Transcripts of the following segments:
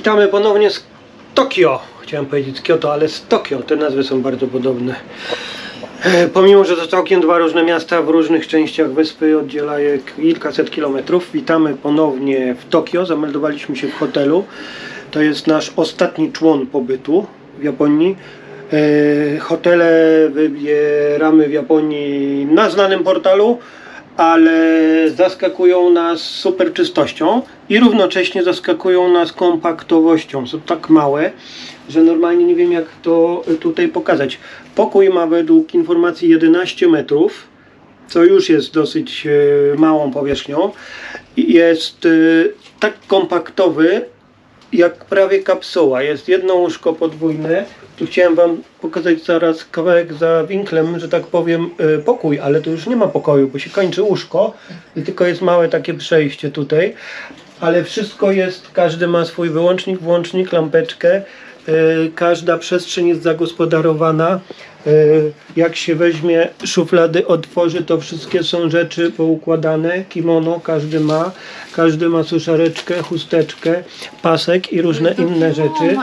Witamy ponownie z Tokio. Chciałem powiedzieć z Kyoto, ale z Tokio. Te nazwy są bardzo podobne. E, Pomimo, że to całkiem dwa różne miasta w różnych częściach wyspy oddziela je kilkaset kilometrów. Witamy ponownie w Tokio. Zameldowaliśmy się w hotelu. To jest nasz ostatni człon pobytu w Japonii. E, Hotele wybieramy w Japonii na znanym portalu, ale zaskakują nas super czystością i równocześnie zaskakują nas kompaktowością. Są tak małe, że normalnie nie wiem jak to tutaj pokazać. Pokój ma według informacji 11 metrów, co już jest dosyć e, małą powierzchnią. Jest e, tak kompaktowy, jak prawie kapsuła. Jest jedno łóżko podwójne. Tu chciałem Wam pokazać zaraz kawałek za winklem, że tak powiem, e, pokój, ale tu już nie ma pokoju, bo się kończy łóżko i tylko jest małe takie przejście tutaj. Ale wszystko jest, każdy ma swój wyłącznik, włącznik, lampeczkę. E, Każda przestrzeń jest zagospodarowana. E, Jak się weźmie szuflady, otworzy, to wszystkie są rzeczy poukładane. Kimono każdy ma. Każdy ma suszareczkę, chusteczkę, pasek i różne inne rzeczy.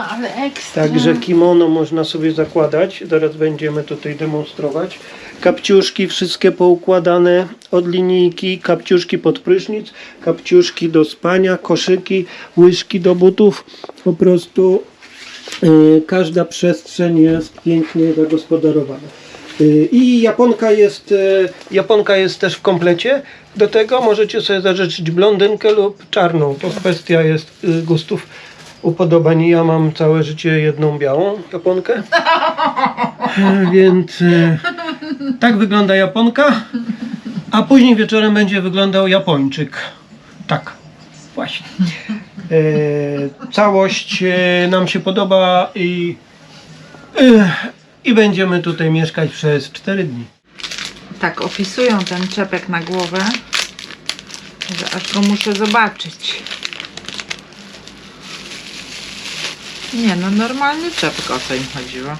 Także kimono można sobie zakładać. Zaraz będziemy tutaj demonstrować. Kapciuszki wszystkie poukładane od linijki, kapciuszki pod prysznic, kapciuszki do spania, koszyki, łyżki do butów. Po prostu każda przestrzeń jest pięknie zagospodarowana. Y, I Japonka jest, y, Japonka jest też w komplecie. Do tego możecie sobie zażyczyć blondynkę lub czarną. To kwestia jest y, gustów upodobań. Ja mam całe życie jedną białą Japonkę. Więc tak wygląda Japonka. A później wieczorem będzie wyglądał Japończyk. Tak, właśnie. E, całość e, nam się podoba i, e, i będziemy tutaj mieszkać przez 4 dni. Tak, opisują ten czepek na głowę, że aż go muszę zobaczyć. Nie no, normalny czepek, o co im chodziło.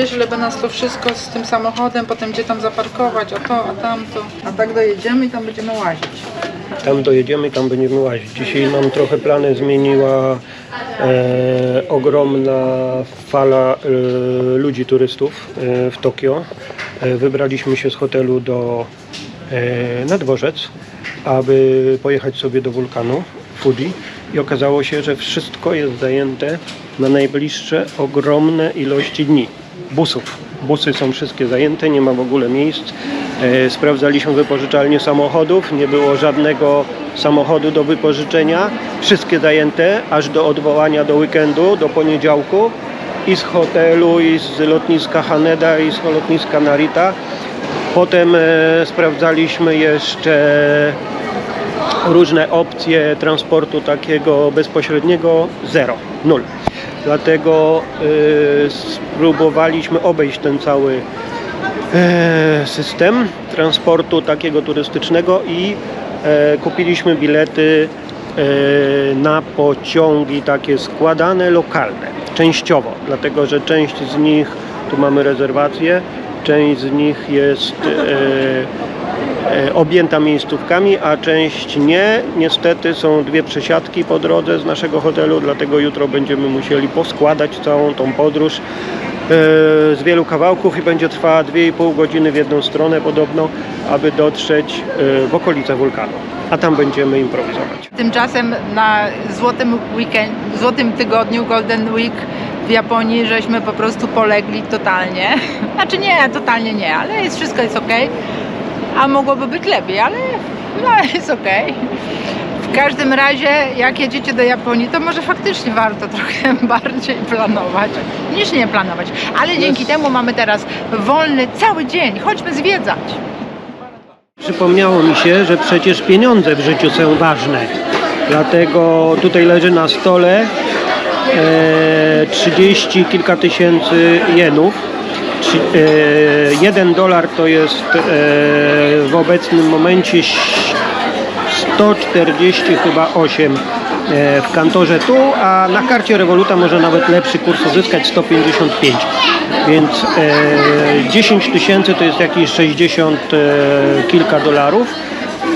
Wiesz, ile by nas to wszystko z tym samochodem, potem gdzie tam zaparkować, a to, a tamto. A tak dojedziemy i tam będziemy łazić. Tam dojedziemy i tam będziemy łazić. Dzisiaj nam trochę plany zmieniła e, ogromna fala e, ludzi turystów e, w Tokio. E, wybraliśmy się z hotelu do, e, na dworzec, aby pojechać sobie do wulkanu Fuji i okazało się, że wszystko jest zajęte na najbliższe ogromne ilości dni. Busów. Busy są wszystkie zajęte, nie ma w ogóle miejsc. E, sprawdzaliśmy wypożyczalnie samochodów, nie było żadnego samochodu do wypożyczenia. Wszystkie zajęte, aż do odwołania do weekendu, do poniedziałku. I z hotelu, i z lotniska Haneda, i z lotniska Narita. Potem e, sprawdzaliśmy jeszcze różne opcje transportu takiego bezpośredniego zero, nul. Dlatego y, spróbowaliśmy obejść ten cały e, system transportu takiego turystycznego i e, kupiliśmy bilety e, na pociągi takie składane, lokalne, częściowo, dlatego że część z nich, tu mamy rezerwację, część z nich jest e, e, objęta miejscówkami, a część nie. Niestety są dwie przesiadki po drodze z naszego hotelu, dlatego jutro będziemy musieli poskładać całą tą podróż e, z wielu kawałków i będzie trwała 2,5 godziny w jedną stronę podobno, aby dotrzeć w okolice wulkanu. A tam będziemy improwizować. Tymczasem na złotym weekend, złotym tygodniu Golden Week w Japonii żeśmy po prostu polegli totalnie. Znaczy nie, totalnie nie, ale jest, wszystko jest ok. A mogłoby być lepiej, ale no, jest ok. W każdym razie, jak jedziecie do Japonii, to może faktycznie warto trochę bardziej planować niż nie planować. Ale dzięki temu mamy teraz wolny cały dzień. Chodźmy zwiedzać. Przypomniało mi się, że przecież pieniądze w życiu są ważne. Dlatego tutaj leży na stole 30 kilka tysięcy jenów. Trzy- e, Jeden dolar to jest e, w obecnym momencie ś- 140 chyba 8 e, w kantorze tu, a na karcie Revoluta może nawet lepszy kurs uzyskać 155. Więc e, 10 tysięcy to jest jakieś 60 e, kilka dolarów.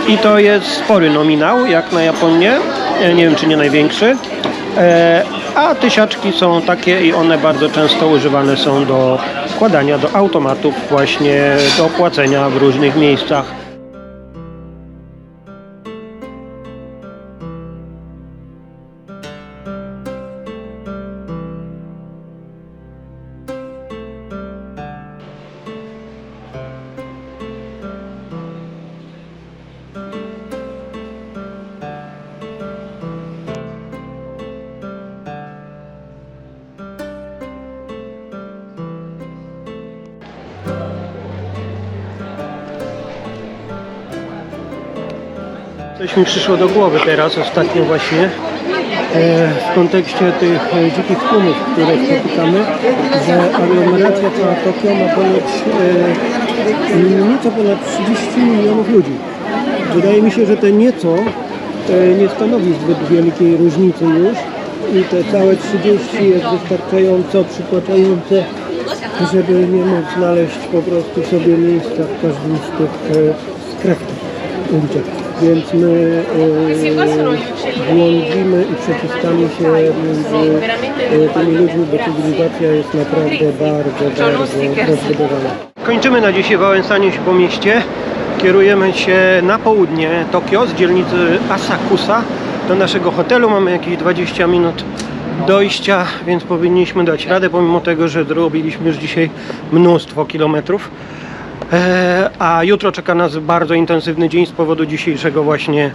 I to jest spory nominał, jak na Japonię. E, Nie wiem, czy nie największy. E, A tysiaczki są takie i one bardzo często używane są do wkładania do automatów, właśnie do płacenia w różnych miejscach. Coś mi przyszło do głowy teraz, ostatnio właśnie, e, w kontekście tych e, dzikich tłumów, które spotykamy, że aglomeracja cała Tokio ma ponad e, nieco ponad 30 milionów ludzi. Wydaje mi się, że te nieco nie stanowi zbyt wielkiej różnicy już i te całe 30 jest wystarczająco przytłaczające, żeby nie móc znaleźć po prostu sobie miejsca w każdym z tych skrawków uliczek. Więc my e, błądzimy i przeciskamy się między e, tymi ludźmi, bo cywilizacja jest naprawdę bardzo, bardzo rozbudowana. Kończymy na dzisiaj wałęsanie się po mieście. Kierujemy się na południe Tokio z dzielnicy Asakusa do naszego hotelu. Mamy jakieś 20 minut dojścia, więc powinniśmy dać radę, pomimo tego, że zrobiliśmy już dzisiaj mnóstwo kilometrów. E, a jutro czeka nas bardzo intensywny dzień z powodu dzisiejszego właśnie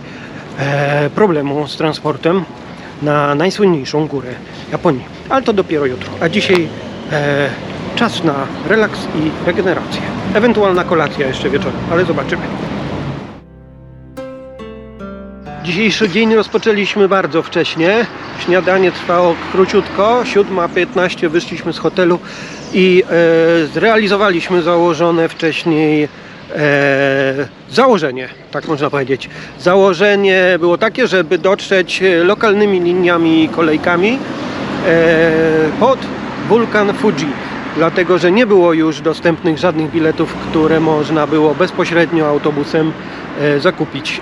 e, problemu z transportem na najsłynniejszą górę Japonii. Ale to dopiero jutro. A dzisiaj e, czas na relaks i regenerację. Ewentualna kolacja jeszcze wieczorem, ale zobaczymy. Dzisiejszy dzień rozpoczęliśmy bardzo wcześnie. Śniadanie trwało króciutko. 7.15 wyszliśmy z hotelu i e, zrealizowaliśmy założone wcześniej e, założenie, tak można powiedzieć. Założenie było takie, żeby dotrzeć lokalnymi liniami kolejkami e, pod wulkan Fuji. Dlatego, że nie było już dostępnych żadnych biletów, które można było bezpośrednio autobusem e, zakupić e,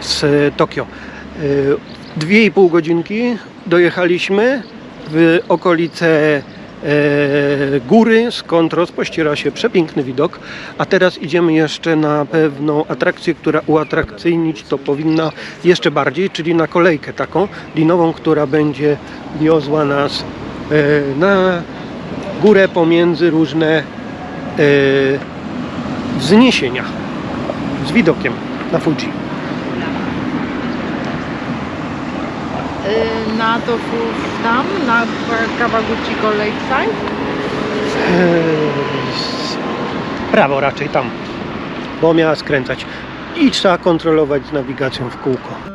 z Tokio. E, Dwie i pół godzinki dojechaliśmy w okolice e, góry, skąd rozpościera się przepiękny widok. A teraz idziemy jeszcze na pewną atrakcję, która uatrakcyjnić to powinna jeszcze bardziej, czyli na kolejkę taką linową, która będzie wiozła nas e, na górę pomiędzy różne e, wzniesienia z widokiem na Fuji. Na to tam, na Kawaguchi Lakeside. Prawo raczej tam, bo miała skręcać. I trzeba kontrolować z nawigacją w kółko.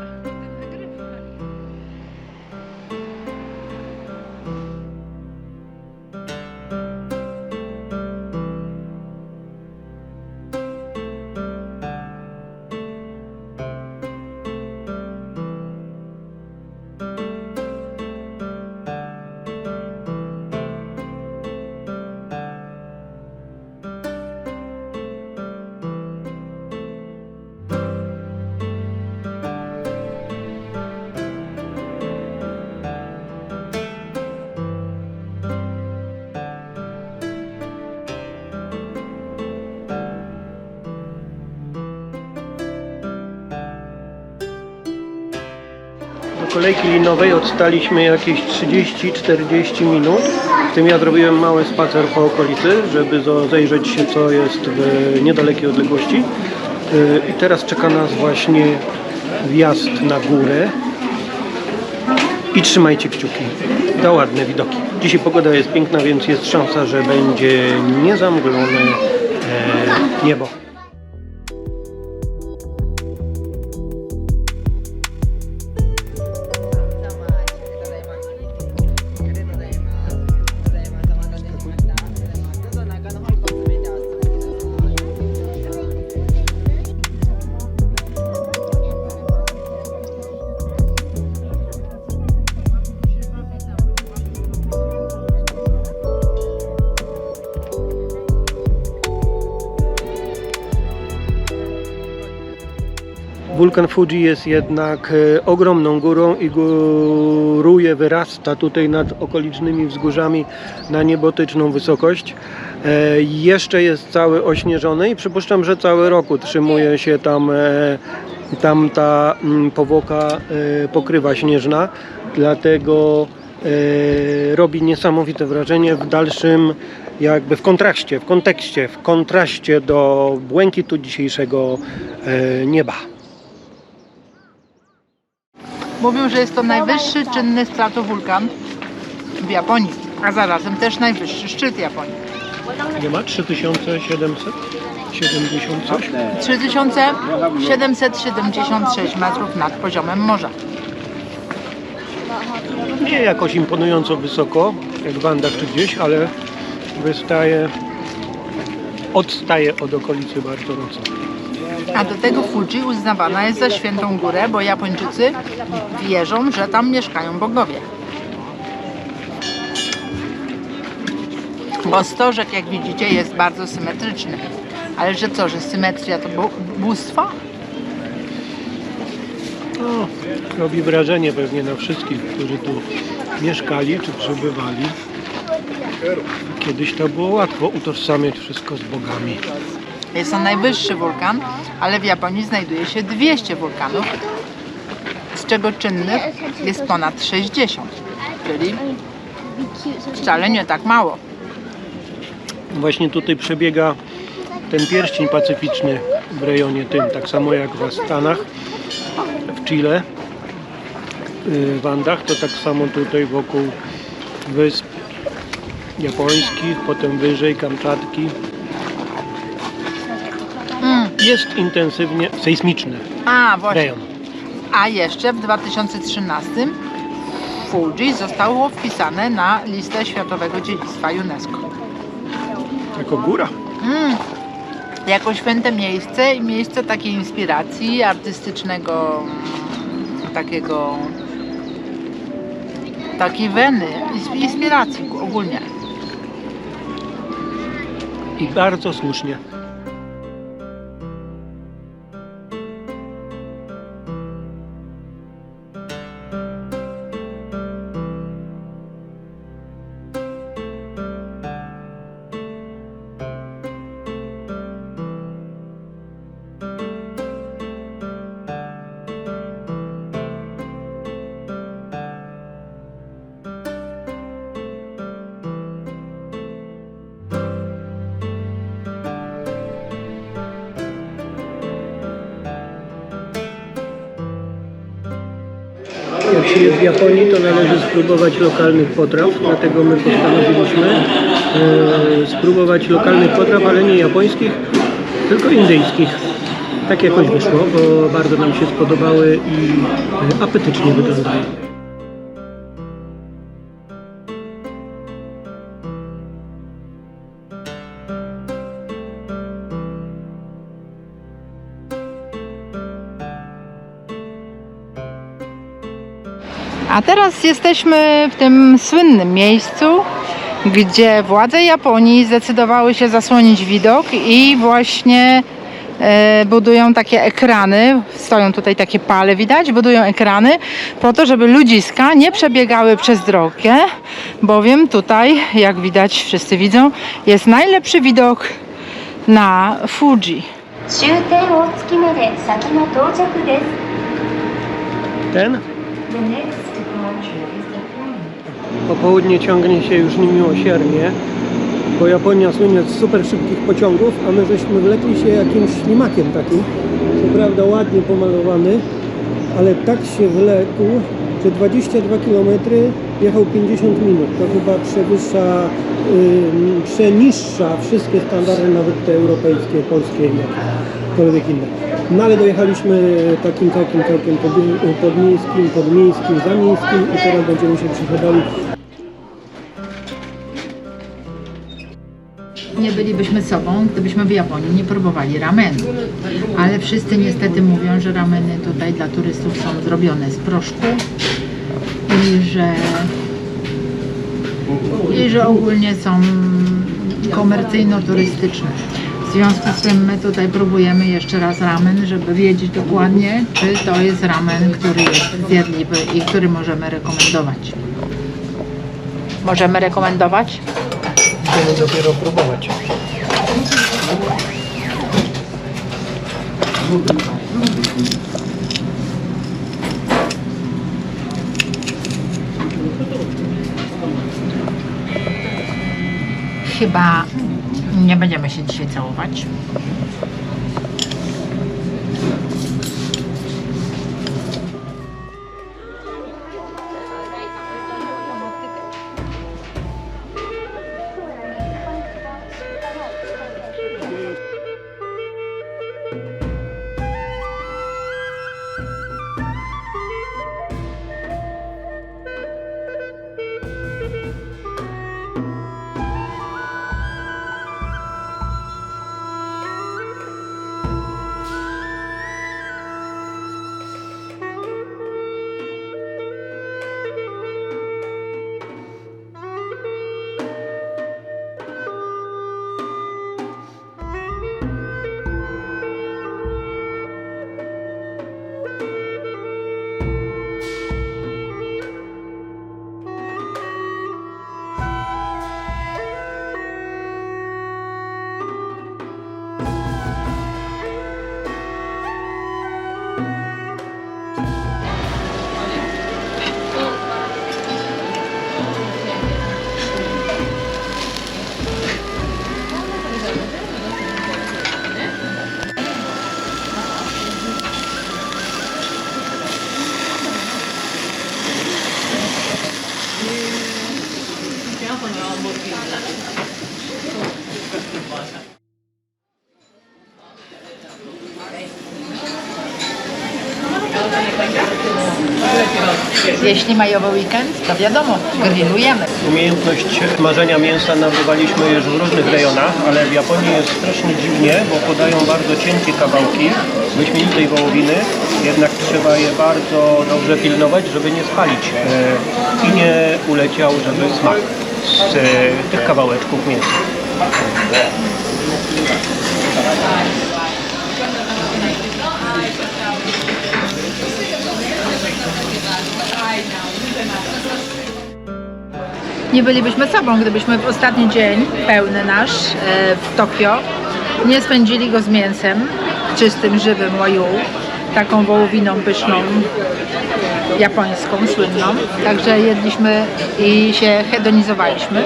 Kolejki linowej odstaliśmy jakieś 30-40 minut. W tym ja zrobiłem mały spacer po okolicy, żeby zajrzeć się co jest w niedalekiej odległości. Yy, I teraz czeka nas właśnie wjazd na górę. I trzymajcie kciuki za ładne widoki. Dzisiaj pogoda jest piękna, więc jest szansa, że będzie niezamglone e, niebo. Wulkan Fuji jest jednak e, ogromną górą i góruje, wyrasta tutaj nad okolicznymi wzgórzami na niebotyczną wysokość. E, Jeszcze jest cały ośnieżony i przypuszczam, że cały rok utrzymuje się tam, e, tam ta mm, powłoka pokrywa śnieżna, dlatego robi niesamowite wrażenie w dalszym jakby w kontraście, w kontekście, w kontraście do błękitu dzisiejszego nieba. Mówią, że jest to najwyższy czynny stratowulkan w Japonii, a zarazem też najwyższy szczyt Japonii. Nie ma 3700? 70 coś? 3776 metrów nad poziomem morza. Nie jakoś imponująco wysoko, jak w Andach czy gdzieś, ale wystaje, odstaje od okolicy bardzo mocno. A do tego Fuji uznawana jest za świętą górę, bo Japończycy wierzą, że tam mieszkają bogowie. Bo stożek, jak widzicie, jest bardzo symetryczny. Ale że co, że symetria to bóstwo? No, robi wrażenie pewnie na wszystkich, którzy tu mieszkali czy przybywali. Kiedyś to było łatwo utożsamiać wszystko z bogami. Jest to najwyższy wulkan, ale w Japonii znajduje się 200 wulkanów, z czego czynnych jest ponad 60, czyli wcale nie tak mało. Właśnie tutaj przebiega ten pierścień pacyficzny w rejonie tym, tak samo jak w Stanach, w Chile, yy, w Andach, to tak samo tutaj wokół wysp japońskich, potem wyżej Kamczatki. Jest intensywnie sejsmiczny A, właśnie. rejon. A jeszcze w 2013 Fuji zostało wpisane na listę Światowego Dziedzictwa UNESCO. Jako góra. Mm. Jako święte miejsce i miejsce takiej inspiracji artystycznego, mm, takiego takiej weny, ins- inspiracji ogólnie. I bardzo słusznie. Jak się jest w Japonii, to należy spróbować lokalnych potraw, dlatego my postanowiliśmy e, spróbować lokalnych potraw, ale nie japońskich, tylko indyjskich. Tak jakoś wyszło, bo bardzo nam się spodobały i e, apetycznie wyglądają. A teraz jesteśmy w tym słynnym miejscu, gdzie władze Japonii zdecydowały się zasłonić widok i właśnie e, budują takie ekrany, stoją tutaj takie pale widać, budują ekrany po to, żeby ludziska nie przebiegały przez drogę, bowiem tutaj, jak widać, wszyscy widzą, jest najlepszy widok na Fuji. Ten? Plane. popołudnie ciągnie się już niemiłosiernie, bo Japonia słynie z super szybkich pociągów, a my żeśmy wlekli się jakimś ślimakiem takim, co prawda ładnie pomalowany, ale tak się wlekł, że 22 km jechał 50 minut. To chyba przewyższa, yy, przeniższa wszystkie standardy, nawet te europejskie, polskie i jakiekolwiek inne. No ale dojechaliśmy takim, takim podmi- podmiejskim, podmiejskim, zamiejskim i teraz będziemy się przychodali Nie bylibyśmy sobą, gdybyśmy w Japonii nie próbowali ramenu. Ale wszyscy niestety mówią, że rameny tutaj dla turystów są zrobione z proszku i że, i że ogólnie są komercyjno-turystyczne. W związku z tym my tutaj próbujemy jeszcze raz ramen, żeby wiedzieć dokładnie, czy to jest ramen, który jest zjadliwy i który możemy rekomendować. Możemy rekomendować? Będziemy dopiero próbować. Chyba nie będziemy się dzisiaj całować. Jeśli majowy weekend, to wiadomo, grillujemy. Umiejętność marzenia mięsa nabywaliśmy już w różnych rejonach, ale w Japonii jest strasznie dziwnie, bo podają bardzo cienkie kawałki wyśmienitej wołowiny, jednak trzeba je bardzo dobrze pilnować, żeby nie spalić e, i nie uleciał, żeby smak z e, tych kawałeczków mięsa. Nie bylibyśmy sobą, gdybyśmy w ostatni dzień pełny nasz e, w Tokio nie spędzili go z mięsem czystym, żywym łayu, taką wołowiną pyszną, japońską, słynną. Także jedliśmy i się hedonizowaliśmy.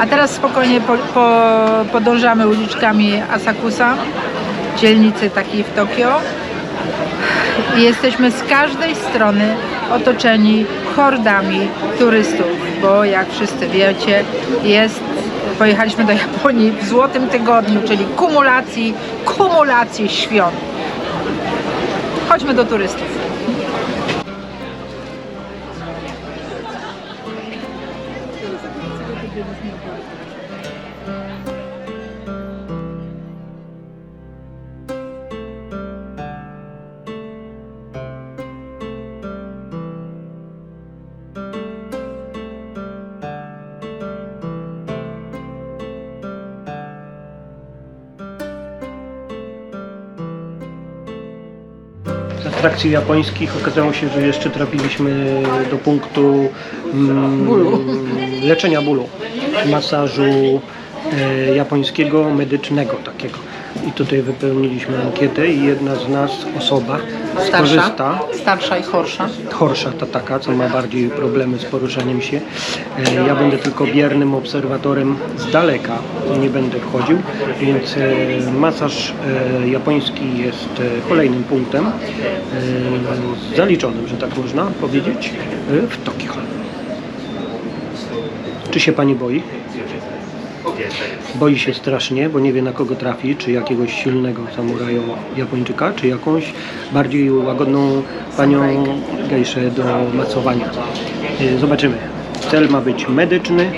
A teraz spokojnie po, po, podążamy uliczkami Asakusa, dzielnicy takiej w Tokio i jesteśmy z każdej strony otoczeni hordami turystów, bo jak wszyscy wiecie, jest, pojechaliśmy do Japonii w złotym tygodniu, czyli kumulacji, kumulacji świąt. Chodźmy do turystów. Atrakcji japońskich okazało się, że jeszcze trafiliśmy do punktu mm, leczenia bólu, masażu e, japońskiego, medycznego takiego. I tutaj wypełniliśmy ankietę i jedna z nas, osoba, skorzysta. starsza i chorsza. Chorsza ta taka, co ma bardziej problemy z poruszaniem się. E, Ja będę tylko biernym obserwatorem z daleka, nie będę wchodził, więc e, masaż e, japoński jest e, kolejnym punktem e, zaliczonym, że tak można powiedzieć, e, w Tokio. Czy się Pani boi? Boi się strasznie, bo nie wie na kogo trafi, czy jakiegoś silnego samuraja Japończyka, czy jakąś bardziej łagodną panią gejszę do macowania. Y, Zobaczymy. Cel ma być medyczny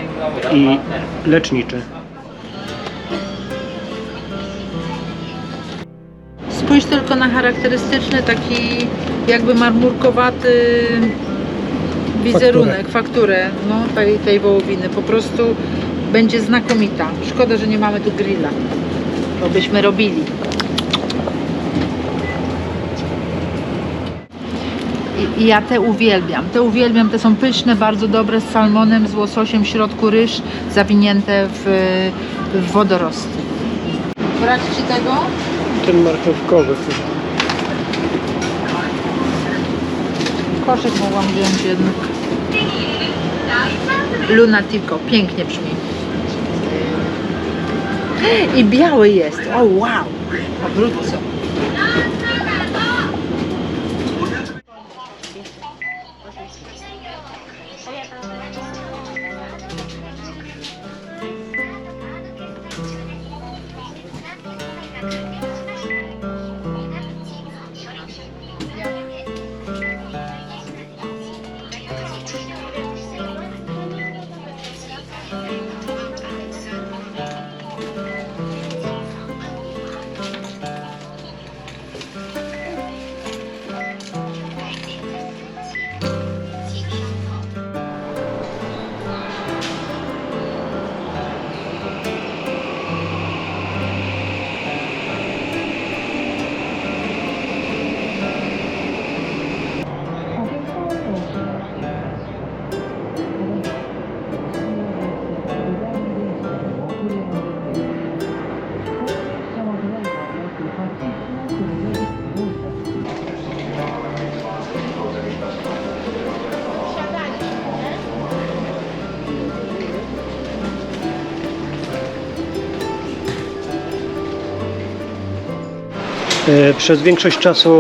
i leczniczy. Spójrz tylko na charakterystyczny taki jakby marmurkowaty wizerunek, fakturę, no, tej, tej wołowiny. Po prostu będzie znakomita. Szkoda, że nie mamy tu grilla, bo byśmy robili. I, I ja te uwielbiam. Te uwielbiam, te są pyszne, bardzo dobre z salmonem, z łososiem, w środku ryż zawinięte w, w wodorosty. Brać Ci tego? Ten marchewkowy. Koszyk mogłam wziąć jednak. Lunatico, pięknie brzmi. I biały jest. O wow! Przez większość czasu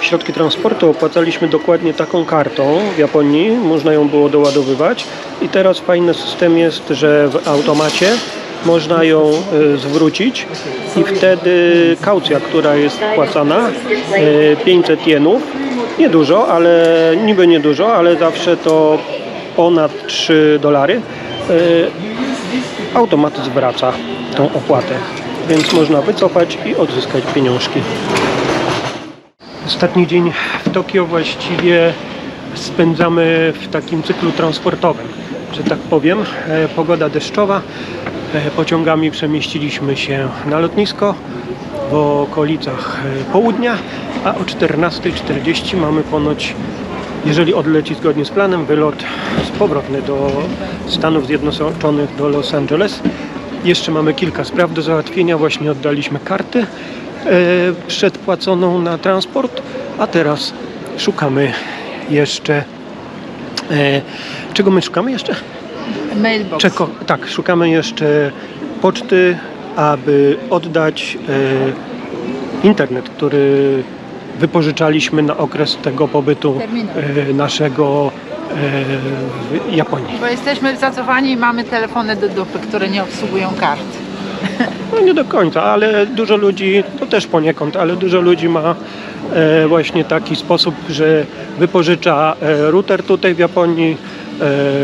w środki transportu opłacaliśmy dokładnie taką kartą w Japonii. Można ją było doładowywać. I teraz fajny system jest, że w automacie można ją e, zwrócić i wtedy kaucja, która jest wpłacana, e, 500 jenów, niedużo, ale niby niedużo, ale zawsze to ponad 3 dolary, e, automat zwraca tą opłatę, więc można wycofać i odzyskać pieniążki. Ostatni dzień w Tokio właściwie spędzamy w takim cyklu transportowym, że tak powiem. E, Pogoda deszczowa, e, pociągami przemieściliśmy się na lotnisko w okolicach e, południa, a o 14.40 mamy ponoć, jeżeli odleci zgodnie z planem, wylot z powrotny do Stanów Zjednoczonych, do Los Angeles. Jeszcze mamy kilka spraw do załatwienia. Właśnie oddaliśmy kartę e, przedpłaconą na transport, a teraz szukamy jeszcze. E, czego my szukamy jeszcze? Mailbox. Czeko, tak, szukamy jeszcze poczty, aby oddać e, internet, który wypożyczaliśmy na okres tego pobytu naszego w Japonii. Bo jesteśmy zacofani i mamy telefony do dupy, które nie obsługują kart. No nie do końca, ale dużo ludzi, to też poniekąd, ale dużo ludzi ma e, właśnie taki sposób, że wypożycza e, router tutaj w Japonii.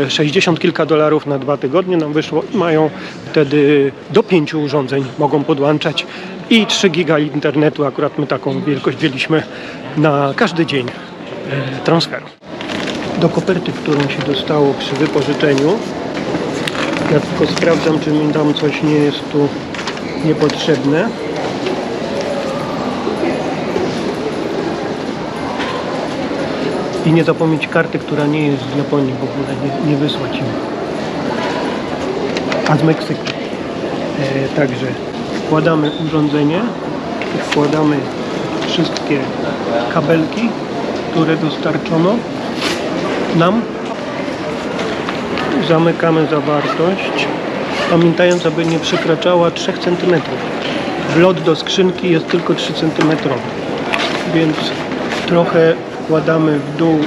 E, 60 kilka dolarów na dwa tygodnie nam wyszło i mają wtedy do pięciu urządzeń mogą podłączać i 3 giga internetu, akurat my taką wielkość wzięliśmy na każdy dzień e, transferu. Do koperty, którą się dostało przy wypożyczeniu, ja tylko sprawdzam, czy mi tam coś nie jest tu niepotrzebne. I nie zapomnieć karty, która nie jest z Japonii w ogóle, nie, nie wysłać im. A z Meksyku. E, także wkładamy urządzenie, wkładamy wszystkie kabelki, które dostarczono nam zamykamy zawartość, pamiętając, aby nie przekraczała 3 cm. Wlot do skrzynki jest tylko 3 cm, więc trochę wkładamy w dół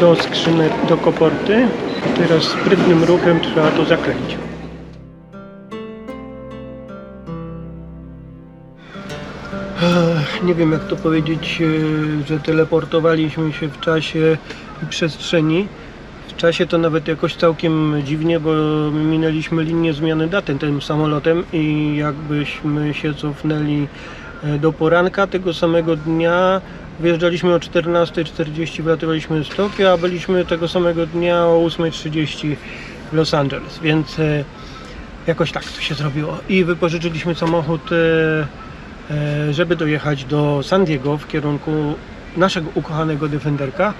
do skrzynek, do koporty. Teraz sprytnym ruchem trzeba to zakleić. Nie wiem jak to powiedzieć, e, że teleportowaliśmy się w czasie i przestrzeni. W czasie to nawet jakoś całkiem dziwnie, bo minęliśmy linię zmiany daty tym samolotem i jakbyśmy się cofnęli e, do poranka tego samego dnia. Wyjeżdżaliśmy o 14.40, wylatywaliśmy z Tokio, a byliśmy tego samego dnia o 8.30 w Los Angeles, więc e, jakoś tak to się zrobiło. I wypożyczyliśmy samochód, żeby dojechać do San Diego w kierunku naszego ukochanego Defenderka.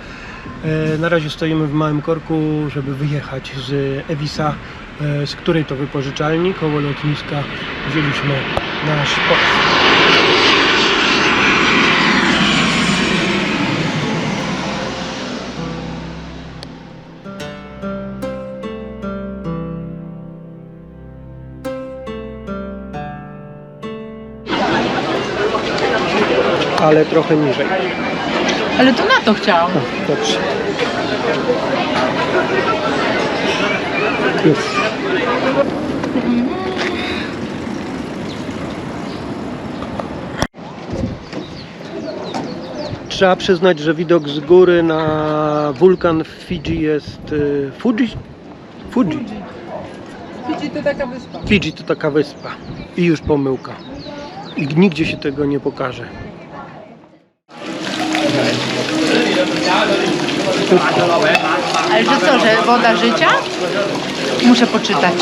E, Na razie stoimy w małym korku, żeby wyjechać z Evisa, e, z której to wypożyczalni koło lotniska wzięliśmy nasz pojazd. Ale trochę niżej. Ale to na to chciałam. Dobrze. Już. Trzeba przyznać, że widok z góry na wulkan w Fidżi jest... y, Fuji? Fuji. Widzi to taka wyspa. Fidżi to taka wyspa. I już pomyłka. I nigdzie się tego nie pokaże. Ale co, że woda życia? Muszę poczytać.